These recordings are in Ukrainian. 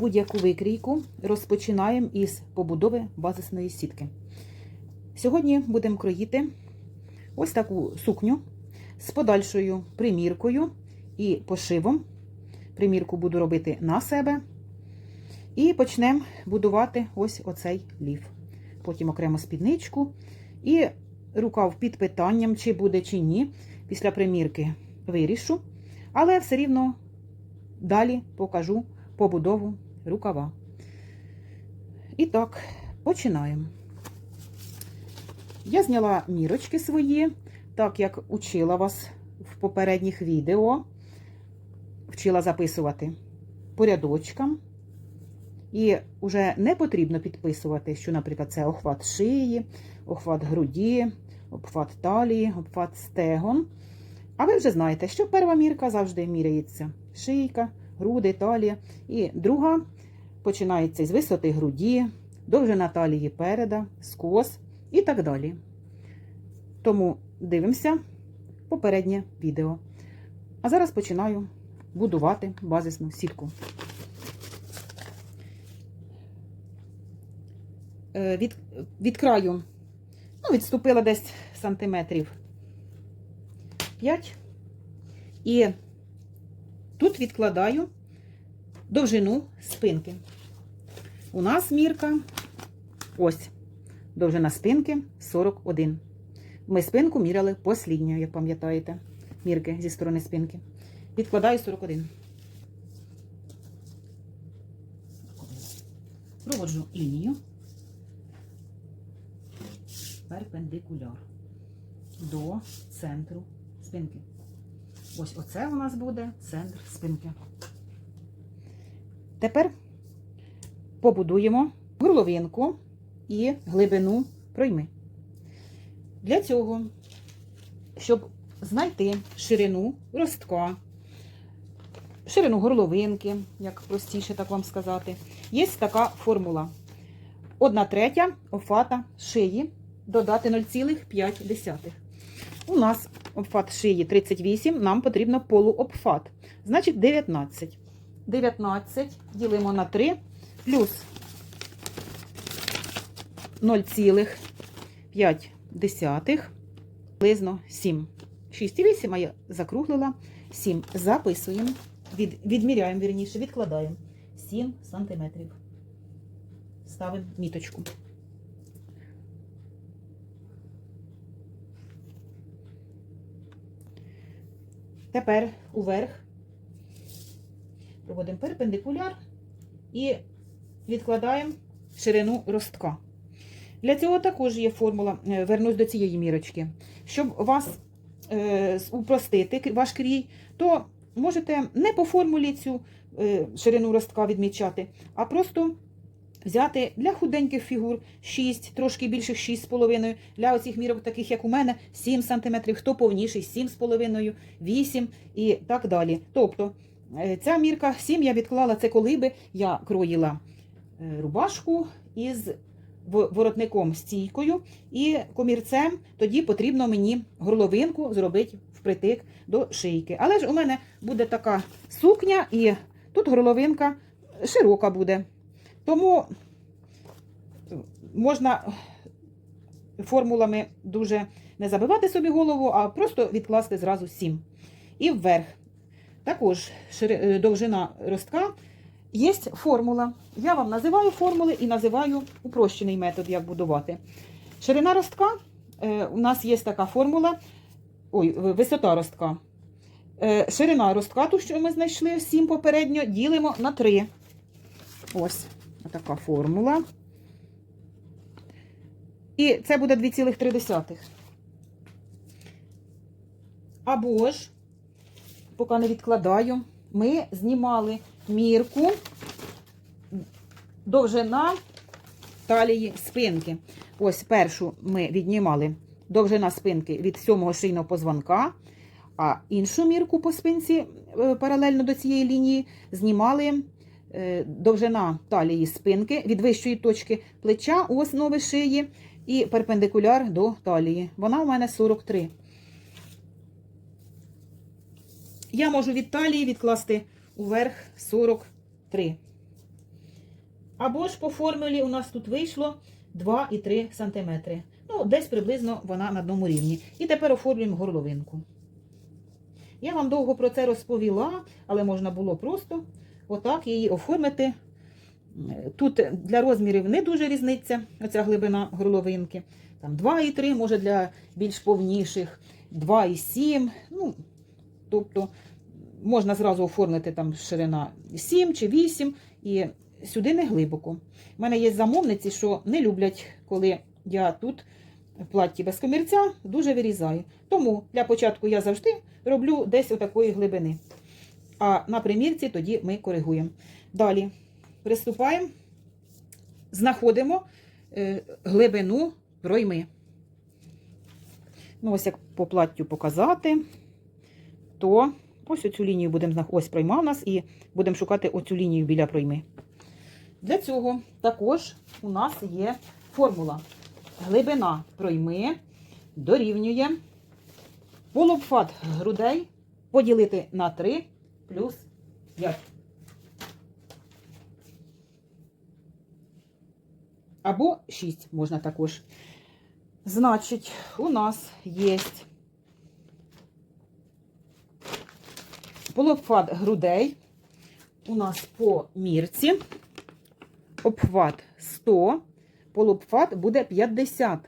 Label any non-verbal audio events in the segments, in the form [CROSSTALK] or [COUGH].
будь-яку викрійку розпочинаємо із побудови базисної сітки. Сьогодні будемо кроїти ось таку сукню з подальшою приміркою і пошивом. Примірку буду робити на себе. І почнемо будувати ось оцей ліф. Потім окремо спідничку. І рукав під питанням, чи буде, чи ні. Після примірки вирішу. Але все рівно далі покажу побудову рукава. І так, починаємо. Я зняла мірочки свої, так як учила вас в попередніх відео. Вчила записувати по рядочкам. І вже не потрібно підписувати, що, наприклад, це охват шиї, охват груді, обхват талії, обхват стегон. А ви вже знаєте, що перша мірка завжди міряється шийка, груди, талія. І друга починається з висоти груді, довжина талії переда, скос і так далі. Тому дивимося попереднє відео. А зараз починаю будувати базисну сітку. Е, Від, від краю ну, відступила десь сантиметрів 5. І тут відкладаю довжину спинки. У нас мірка ось довжина спинки 41. Ми спинку міряли послідньою, як пам'ятаєте, мірки зі сторони спинки. Відкладаю 41. Проводжу лінію перпендикуляр до центру спинки. Ось оце у нас буде центр спинки. Тепер побудуємо горловинку і глибину пройми. Для цього, щоб знайти ширину ростка, ширину горловинки, як простіше так вам сказати, є така формула. Одна третя офата шиї додати 0,5. У нас обфат шиї 38, нам потрібно полуобфат. Значить 19. 19 ділимо на 3 плюс 0,5 приблизно 7. 6,8, а я закруглила 7. Записуємо, від, відміряємо, вірніше, відкладаємо 7 сантиметрів. Ставимо міточку. Тепер уверх проводимо перпендикуляр і відкладаємо ширину ростка. Для цього також є формула, е, вернусь до цієї мірочки. Щоб вас е, упростити ваш крій, то можете не по формулі цю е, ширину ростка відмічати, а просто взяти для худеньких фігур 6, трошки більших 6,5, для оцих мірок, таких як у мене, 7 см, хто повніший, 7,5, 8 і так далі. Тобто е, ця мірка 7 я відклала, це коли би я кроїла е, рубашку із воротником стійкою і комірцем, тоді потрібно мені горловинку зробити впритик до шийки. Але ж у мене буде така сукня, і тут горловинка широка буде. Тому можна формулами дуже не забивати собі голову, а просто відкласти зразу 7. І вверх. Також е, довжина ростка є формула. Я вам називаю формули і називаю упрощений метод, як будувати. Ширина ростка, е, у нас є така формула, ой, висота ростка. Е, Ширина ростка, ту, що ми знайшли 7 попередньо, ділимо на 3. Ось така формула. І це буде 2,3. Або ж, поки не відкладаю, ми знімали мірку довжина талії спинки. Ось першу ми віднімали довжина спинки від сьомого шийного позвонка, а іншу мірку по спинці е, паралельно до цієї лінії знімали довжина талії спинки від вищої точки плеча у основи шиї і перпендикуляр до талії. Вона у мене 43. Я можу від талії відкласти уверх 43. Або ж по формулі у нас тут вийшло 2,3 см. Ну, десь приблизно вона на одному рівні. І тепер оформлюємо горловинку. Я вам довго про це розповіла, але можна було просто отак її оформити. Тут для розмірів не дуже різниця, оця глибина горловинки. Там 2,3, може для більш повніших, 2,7. Ну, тобто можна зразу оформити там ширина 7 чи 8 і сюди не глибоко. У мене є замовниці, що не люблять, коли я тут в платі без комірця дуже вирізаю. Тому для початку я завжди роблю десь отакої глибини. А на примірці тоді ми коригуємо. Далі приступаємо, знаходимо е, глибину пройми. Ну, ось як по платтю показати, то ось оцю лінію будемо знаходити. Ось пройма у нас, і будемо шукати оцю лінію біля пройми. Для цього також у нас є формула. Глибина пройми дорівнює полупфат грудей поділити на 3 плюс 5. Або 6 можна також. Значить, у нас є полупфат грудей. У нас по мірці обхват 100, полупфат буде 50.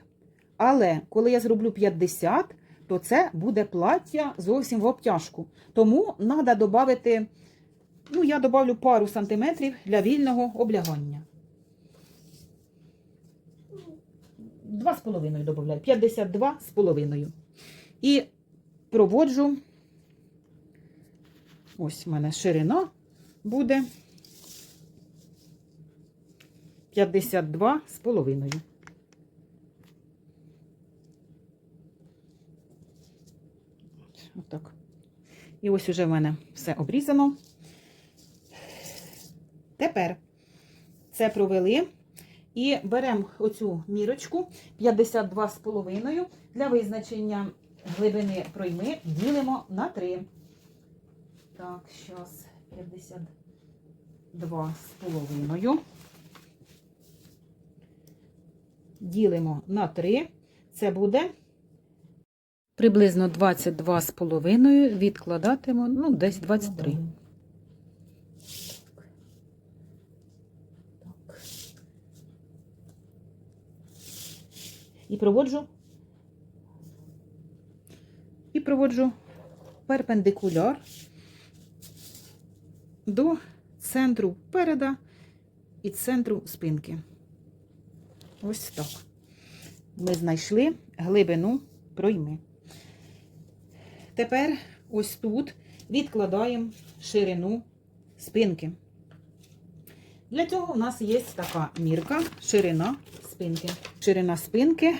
Але коли я зроблю 50, то це буде плаття зовсім в обтяжку. Тому треба додати, ну, я додавлю пару сантиметрів для вільного облягання. Два з половиною додаю, 52 з половиною. І проводжу, ось в мене ширина буде 52 з половиною. Отак. І ось уже в мене все обрізано. Тепер це провели. І беремо оцю мірочку 52,5 для визначення глибини пройми ділимо на 3. Так, зараз 52,5. Ділимо на 3. Це буде приблизно 22,5. Відкладатиму, ну, десь 23. і проводжу і проводжу перпендикуляр до центру переда і центру спинки. Ось так. Ми знайшли глибину пройми. Тепер ось тут відкладаємо ширину спинки. Для цього у нас є така мірка, ширина спинки. Ширина спинки.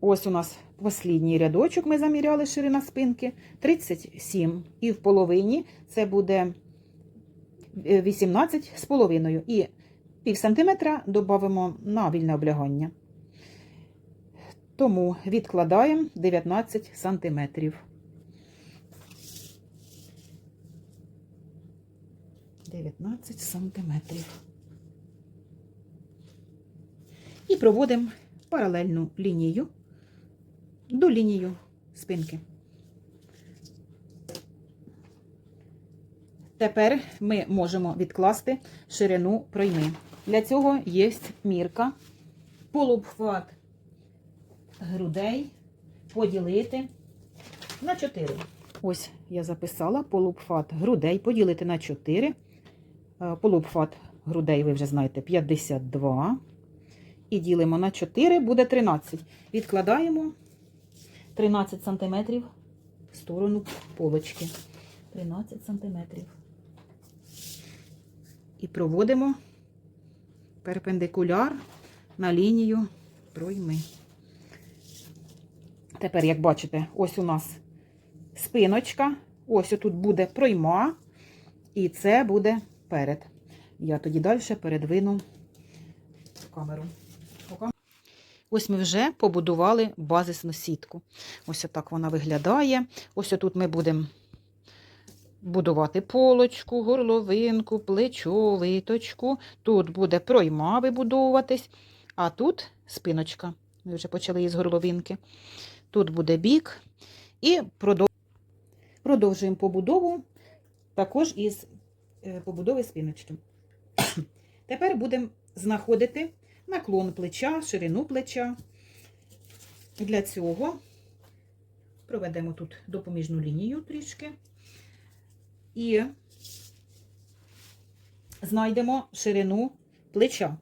Ось у нас послідній рядочок ми заміряли ширина спинки 37. І в половині це буде 18 з половиною. І пів сантиметра додамо на вільне облягання. Тому відкладаємо 19 сантиметрів. 19 сантиметрів. І проводимо паралельну лінію до лінії спинки. Тепер ми можемо відкласти ширину пройми. Для цього є мірка, полуобхват грудей поділити на 4. Ось я записала полуобхват грудей поділити на 4. Полуобхват грудей, ви вже знаєте, 52. І ділимо на 4, буде 13. Відкладаємо 13 см в сторону полочки. 13 см. І проводимо перпендикуляр на лінію пройми. Тепер, як бачите, ось у нас спиночка, ось тут буде пройма, і це буде перед. Я тоді далі передвину камеру. Ось ми вже побудували базисну сітку. Ось отак вона виглядає. Ось тут ми будемо будувати полочку, горловинку, плечо, виточку. Тут буде пройма вибудовуватись, а тут спиночка. Ми вже почали її з горловинки. Тут буде бік. І продовжуємо побудову також із е, побудови спиночки. [COUGHS] Тепер будемо знаходити наклон плеча, ширину плеча. Для цього проведемо тут допоміжну лінію трішки і знайдемо ширину плеча.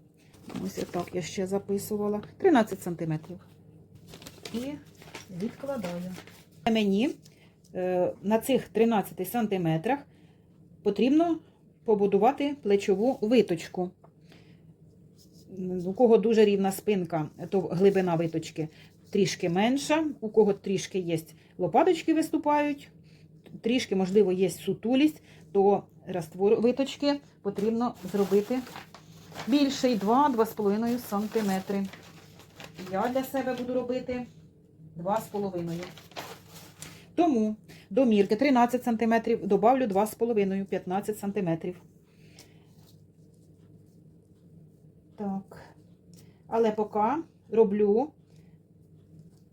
Ось так я ще записувала. 13 см. І відкладаю. Мені е, на цих 13 см потрібно побудувати плечову виточку. У кого дуже рівна спинка, то глибина виточки трішки менша, у кого трішки є лопаточки виступають, трішки, можливо, є сутулість, то раствор виточки потрібно зробити більший 2-2,5 см. Я для себе буду робити 2,5 Тому до мірки 13 см добавлю 2,5 15 см. Так. Але поки роблю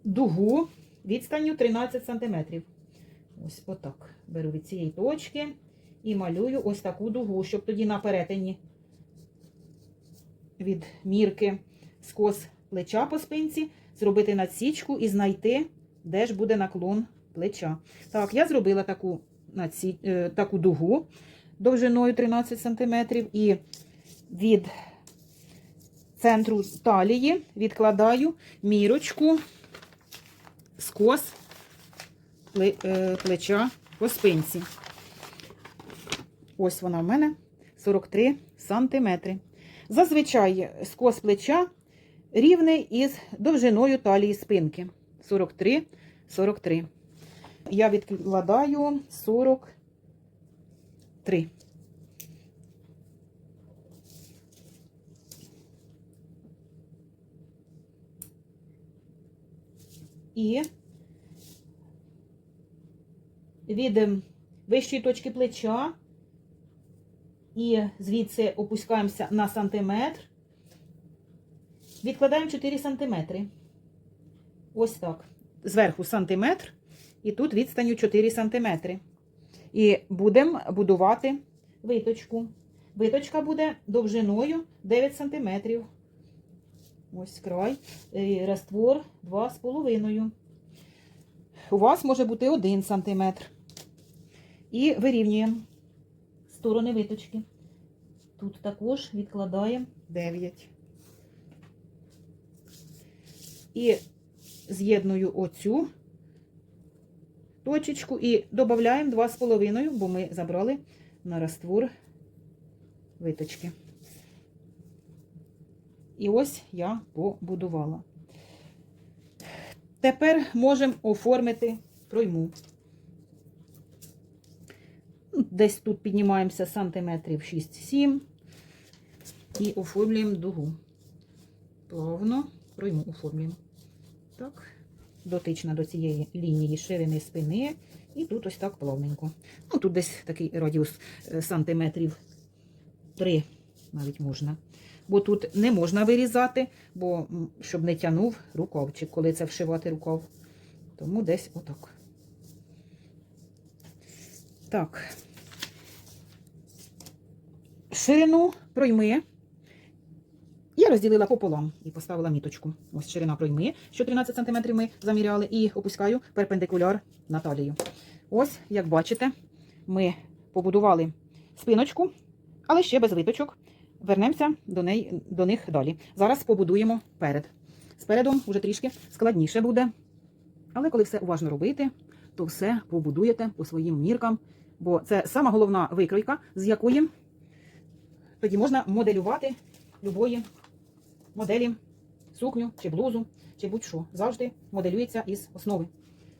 дугу відстанню 13 см. Ось отак. Беру від цієї точки і малюю ось таку дугу, щоб тоді на перетині від мірки скос плеча по спинці зробити надсічку і знайти, де ж буде наклон плеча. Так, я зробила таку, надсі... е, таку дугу довжиною 13 см і від центру талії відкладаю мірочку скос е, плеча по спинці. Ось вона в мене 43 сантиметри. Зазвичай скос плеча рівний із довжиною талії спинки. 43, 43. Я відкладаю 43. І від ем, вищої точки плеча і звідси опускаємося на сантиметр. Відкладаємо 4 сантиметри. Ось так. Зверху сантиметр, і тут відстанню 4 сантиметри. І будемо будувати виточку. Виточка буде довжиною 9 сантиметрів. Ось край. І Раствор 2,5. У вас може бути 1 сантиметр. І вирівнюємо сторони виточки. Тут також відкладаємо 9. І з'єдную оцю точечку і додаємо 2,5, бо ми забрали на раствор виточки. І ось я побудувала. Тепер можемо оформити пройму. Ну, Десь тут піднімаємося сантиметрів 6-7 і оформлюємо дугу. Плавно пройму оформлюємо. Так, дотична до цієї лінії ширини спини. І тут ось так плавненько. Ну, тут десь такий радіус е, сантиметрів 3 навіть можна. Бо тут не можна вирізати, бо щоб не тягнув рукавчик, коли це вшивати рукав. Тому десь отак. Так. Ширину пройми я розділила пополам і поставила міточку. Ось ширина пройми, що 13 см ми заміряли, і опускаю перпендикуляр на талію. Ось, як бачите, ми побудували спиночку, але ще без виточок. Вернемося до, неї, до них далі. Зараз побудуємо перед. Спередом вже трішки складніше буде. Але коли все уважно робити, то все побудуєте по своїм міркам. Бо це сама головна викройка, з якої тоді можна моделювати любої моделі, сукню чи блузу, чи будь-що. Завжди моделюється із основи.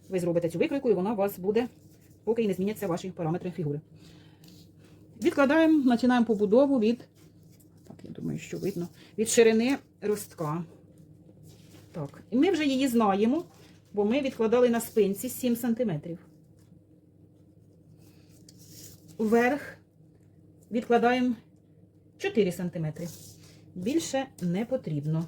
Ви зробите цю викройку, і вона у вас буде, поки не зміняться ваші параметри фігури. Відкладаємо, починаємо побудову від, так, я думаю, що видно, від ширини ростка. Так, і ми вже її знаємо, бо ми відкладали на спинці 7 см. вверх відкладаємо 4 см. Більше не потрібно.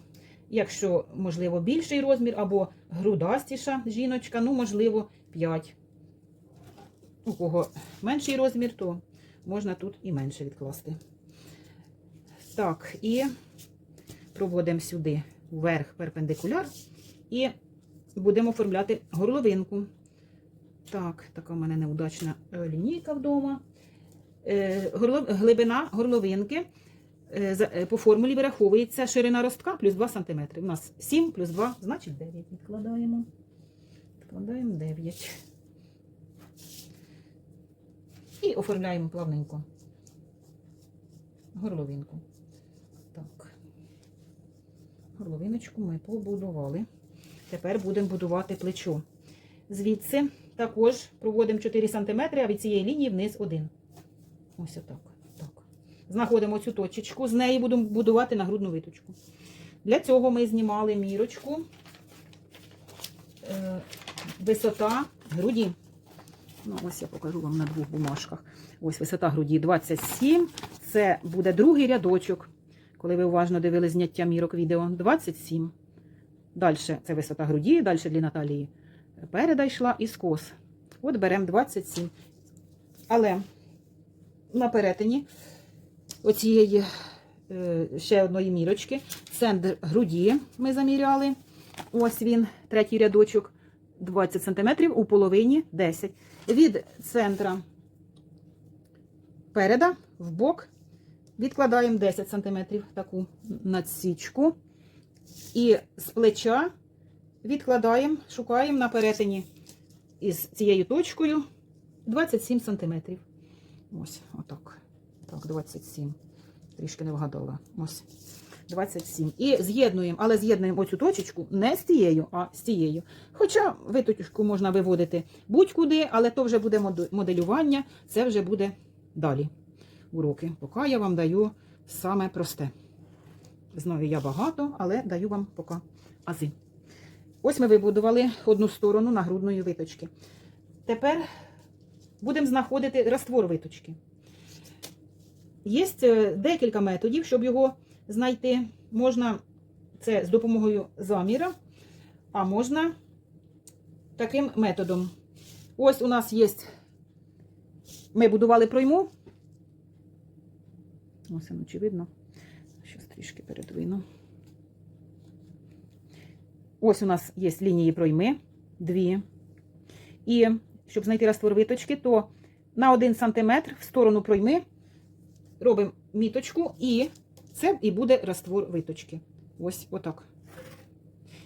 Якщо, можливо, більший розмір або грудастіша жіночка, ну, можливо, 5. У кого менший розмір, то можна тут і менше відкласти. Так, і проводимо сюди вверх перпендикуляр і будемо оформляти горловинку. Так, така в мене неудачна е, лінійка вдома. Е, Глибина горловинки по формулі вираховується ширина ростка плюс 2 см. У нас 7 плюс 2, значить 9. Відкладаємо. Відкладаємо 9. І оформляємо плавненько горловинку. Так. Горловиночку ми побудували. Тепер будемо будувати плечо. Звідси також проводимо 4 см, а від цієї лінії вниз 1. Ось отак. Знаходимо цю точечку, з неї будемо будувати нагрудну виточку. Для цього ми знімали мірочку. Е, висота груді. Ну, ось я покажу вам на двох бумажках. Ось висота груді 27. Це буде другий рядочок. Коли ви уважно дивились зняття мірок відео, 27. Далі це висота груді, далі для Наталії переда йшла і скос. От беремо 27. Але на перетині оцієї е, ще одної мірочки, центр груді ми заміряли. Ось він, третій рядочок, 20 см, у половині 10 Від центра переда в бок відкладаємо 10 см таку надсічку. І з плеча відкладаємо, шукаємо на перетині із цією точкою 27 см. Ось, отак. Так, 27. Трішки не вгадала. Ось. 27. І з'єднуємо, але з'єднуємо оцю точечку не з тією, а з тією. Хоча виточку можна виводити будь-куди, але то вже буде моделювання, це вже буде далі уроки. Поки я вам даю саме просте. Знаю я багато, але даю вам поки ази. Ось ми вибудували одну сторону нагрудної виточки. Тепер будемо знаходити раствор виточки. Є е, декілька методів, щоб його знайти. Можна це з допомогою заміра, а можна таким методом. Ось у нас є. Ми будували пройму. Ось, воно, чи видно. Щось трішки передвину. Ось у нас є лінії пройми, дві. І щоб знайти раствор виточки, то на 1 см в сторону пройми робимо міточку, і це і буде раствор виточки. Ось отак.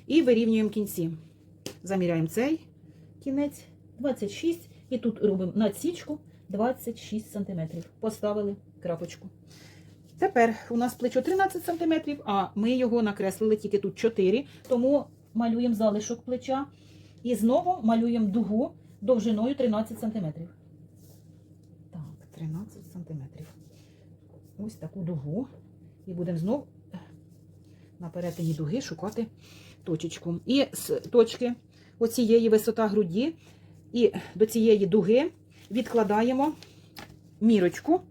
І вирівнюємо кінці. Заміряємо цей кінець 26. І тут робимо надсічку 26 см. Поставили крапочку. Тепер у нас плечо 13 см, а ми його накреслили тільки тут 4, тому малюємо залишок плеча і знову малюємо дугу довжиною 13 см. Так, 13 см. Ось таку дугу. І будемо знову на перетині дуги шукати точечку. І з точки оцієї висота груді і до цієї дуги відкладаємо мірочку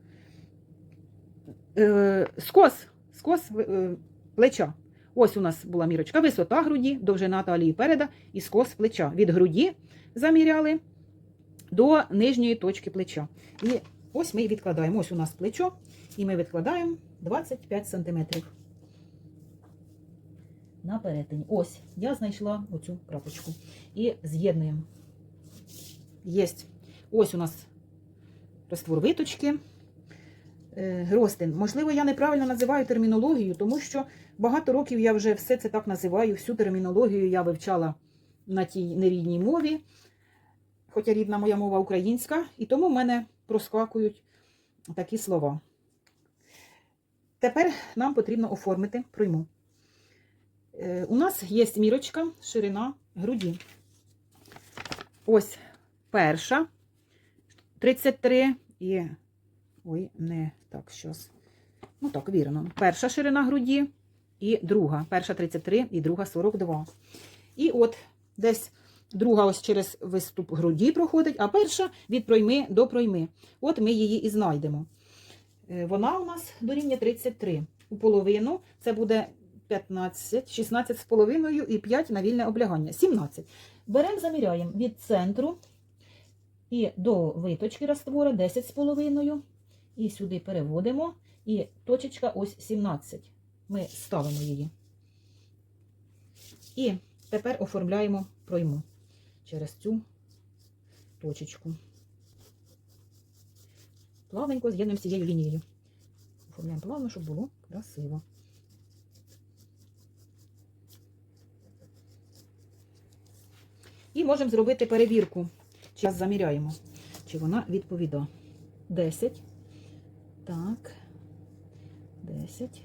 е, скос, скос е, плеча. Ось у нас була мірочка, висота груді, довжина талії переда і скос плеча. Від груді заміряли до нижньої точки плеча. І ось ми відкладаємо. Ось у нас плечо, і ми відкладаємо 25 см. На перетині. Ось, я знайшла оцю крапочку. І з'єднуємо. Єсть. Ось у нас раствор виточки. Е, Ростин. Можливо, я неправильно називаю термінологію, тому що багато років я вже все це так називаю. Всю термінологію я вивчала на тій нерідній мові, хоча рідна моя мова українська, і тому в мене проскакують такі слова. Тепер нам потрібно оформити пройму. Е, У нас є мірочка, ширина груді. Ось перша 33 і. Ой, не так, щось. Ну так, вірно. Перша ширина груді і друга. Перша 33 і друга 42. І от десь друга ось через виступ груді проходить, а перша від пройми до пройми. От ми її і знайдемо. Е, Вона у нас дорівнює 33. У половину це буде 15, 16 з половиною і 5 на вільне облягання. 17. Беремо, заміряємо від центру і до виточки раствора 10 з половиною. І сюди переводимо. І точечка ось 17. Ми ставимо її. І тепер оформляємо пройму через цю точечку. Плавненько з'єднуємо з цією лінією. Оформляємо плавно, щоб було красиво. І можемо зробити перевірку. Зараз заміряємо, чи вона відповідає. 10. Так. 10.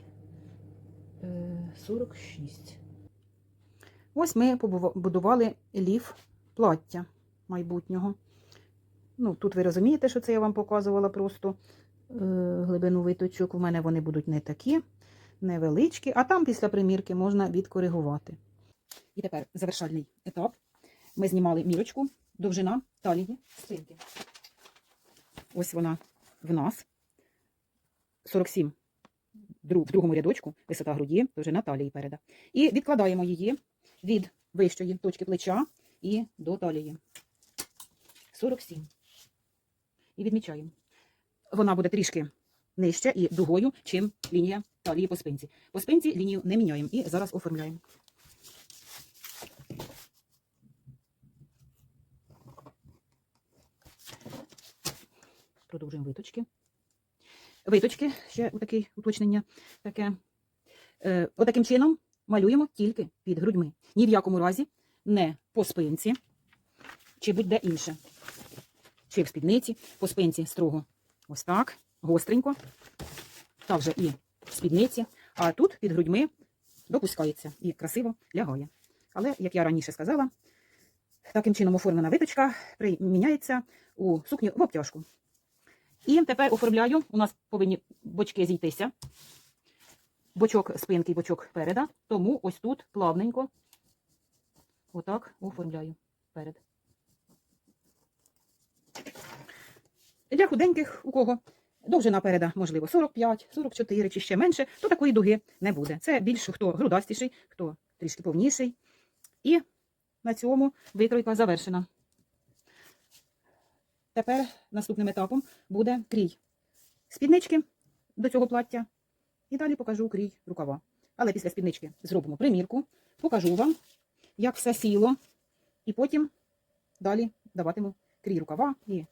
Е, 46. Ось ми побудували ліф плаття майбутнього. Ну, тут ви розумієте, що це я вам показувала просто е, глибину виточок. У мене вони будуть не такі, невеличкі, а там після примірки можна відкоригувати. І тепер завершальний етап. Ми знімали мірочку, довжина талії спинки. Ось вона в нас. 47 в другому рядочку, висота груді, довжина талії переда. І відкладаємо її від вищої точки плеча і до талії. 47. І відмічаємо. Вона буде трішки нижче і дугою, чим лінія талії по спинці. По спинці лінію не міняємо і зараз оформляємо. Продовжуємо виточки. Виточки, ще таке уточнення таке. Е, отаким чином малюємо тільки під грудьми. Ні в якому разі не по спинці, чи будь-де інше. Чи в спідниці, по спинці строго ось так, гостренько. Так же і в спідниці. А тут під грудьми допускається і красиво лягає. Але, як я раніше сказала, таким чином оформлена виточка приміняється у сукню в обтяжку. І тепер оформляю. У нас повинні бочки зійтися. Бочок спинки бочок переда. Тому ось тут плавненько. Отак оформляю перед. Для худеньких, у кого довжина переда, можливо, 45, 44 чи ще менше, то такої дуги не буде. Це більш хто грудастіший, хто трішки повніший. І на цьому викройка завершена. Тепер наступним етапом буде крій спіднички до цього плаття. І далі покажу крій рукава. Але після спіднички зробимо примірку, покажу вам, як все сіло, і потім далі даватиму крій рукава і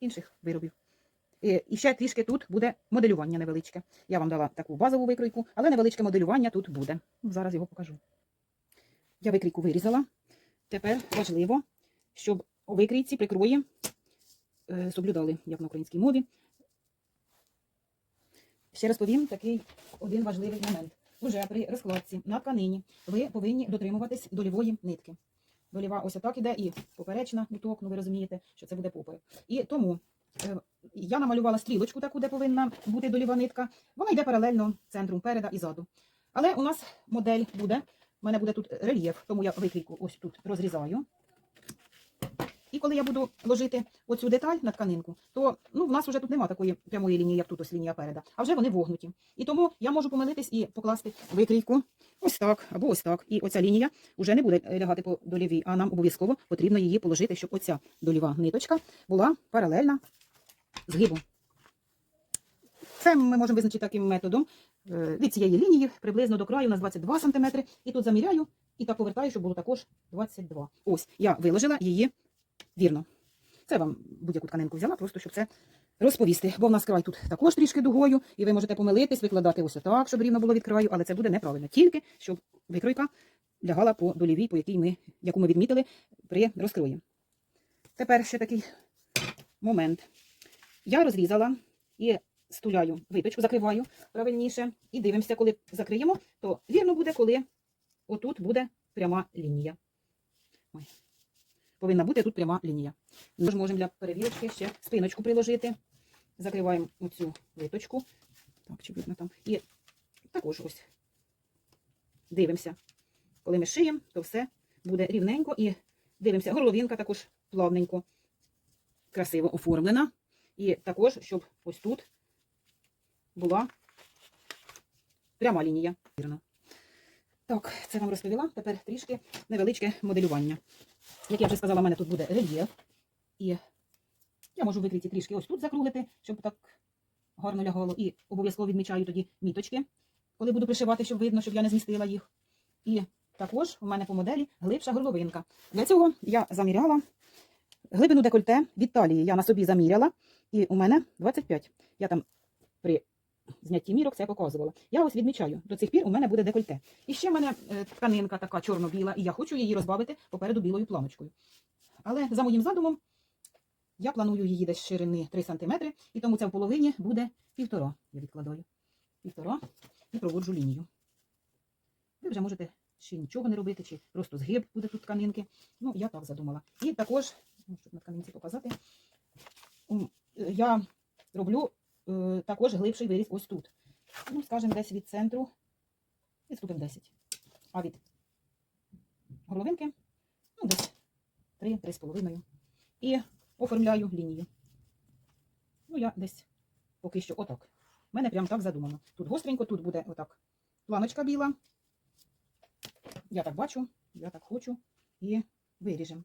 інших виробів. І і ще трішки тут буде моделювання невеличке. Я вам дала таку базову викройку, але невеличке моделювання тут буде. Зараз його покажу. Я викрійку вирізала. Тепер важливо, щоб у викрійці прикрої е, соблюдали, як на українській мові. Ще раз повім такий один важливий момент. Уже при розкладці на тканині ви повинні дотримуватись долівої нитки. Доліва ось так іде і поперечна ниток, ну ви розумієте, що це буде попою. І тому е, я намалювала стрілочку таку, де повинна бути доліва нитка. Вона йде паралельно центру переда і ззаду. Але у нас модель буде, у мене буде тут рельєф, тому я викрійку ось тут розрізаю. Коли я буду ложити оцю деталь на тканинку, то ну, в нас вже тут немає такої прямої лінії, як тут ось лінія переда, а вже вони вогнуті. І тому я можу помилитись і покласти викрійку ось так або ось так. І оця лінія вже не буде лягати по долівій, а нам обов'язково потрібно її положити, щоб оця доліва ниточка була паралельна згибу. Це ми можемо визначити таким методом. Е, Від цієї лінії приблизно до краю у нас 22 см. І тут заміряю і так повертаю, щоб було також 22. Ось я виложила її вірно. Це вам будь-яку тканинку взяла, просто щоб це розповісти. Бо в нас край тут також трішки дугою, і ви можете помилитись, викладати ось так, щоб рівно було від краю, але це буде неправильно. Тільки щоб викройка лягала по долівій, по якій ми, яку ми відмітили при розкрої. Тепер ще такий момент. Я розрізала і стуляю виточку, закриваю правильніше. І дивимося, коли закриємо, то вірно буде, коли отут буде пряма лінія. Ой. Повинна бути тут пряма лінія. Ми ж можемо для перевірки ще спиночку приложити. Закриваємо оцю виточку. Так, чи видно там. І також ось дивимося. Коли ми шиємо, то все буде рівненько і Дивимося, горловинка також плавненько, красиво оформлена. І також, щоб ось тут була пряма лінія. Так, це вам розповіла. Тепер трішки невеличке моделювання. Як я вже сказала, в мене тут буде рельєф. І я можу викриті трішки ось тут закруглити, щоб так гарно лягало. І обов'язково відмічаю тоді міточки, коли буду пришивати, щоб видно, щоб я не змістила їх. І також у мене по моделі глибша горловинка. Для цього я заміряла глибину декольте від талії. Я на собі заміряла, і у мене 25. Я там при знятті мірок це показувала. Я ось відмічаю, до цих пір у мене буде декольте. І ще в мене е, тканинка така чорно-біла, і я хочу її розбавити попереду білою планочкою. Але за моїм задумом, я планую її десь ширини 3 см, і тому це в половині буде півтора. Я відкладаю. Півтора і проводжу лінію. Ви вже можете ще нічого не робити, чи просто згиб буде тут тканинки. Ну, я так задумала. І також, ну, щоб на тканинці показати, е, я роблю також глибший виріз ось тут. Ну, скажімо, десь від центру, відступимо 10. А від горловинки, ну, десь 3-3,5. І оформляю лінію. Ну, я десь поки що отак. У мене прям так задумано. Тут гостренько, тут буде отак планочка біла. Я так бачу, я так хочу. І виріжемо.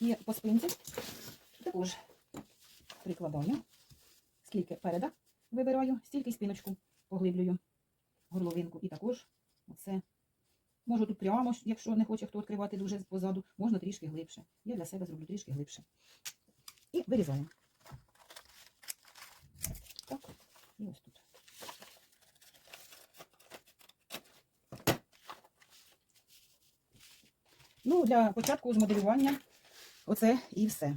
І по спинці також прикладаю. Скільки переда вибираю, стільки спиночку поглиблюю горловинку. І також оце. Можу тут прямо, якщо не хоче хто відкривати дуже позаду, можна трішки глибше. Я для себе зроблю трішки глибше. І вирізаємо. Так, і ось тут. Ну, для початку змоделювання оце і все.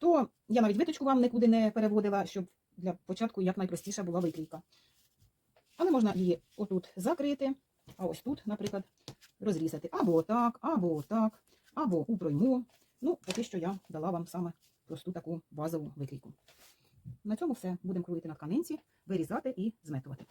Хто, я навіть виточку вам нікуди не переводила, щоб для початку якнайпростіша була викрійка. Але можна її отут закрити, а ось тут, наприклад, розрізати. Або отак, або отак, або у пройму. Ну, поки що я дала вам саме просту таку базову викрійку. На цьому все. Будемо крутити на тканинці, вирізати і зметувати.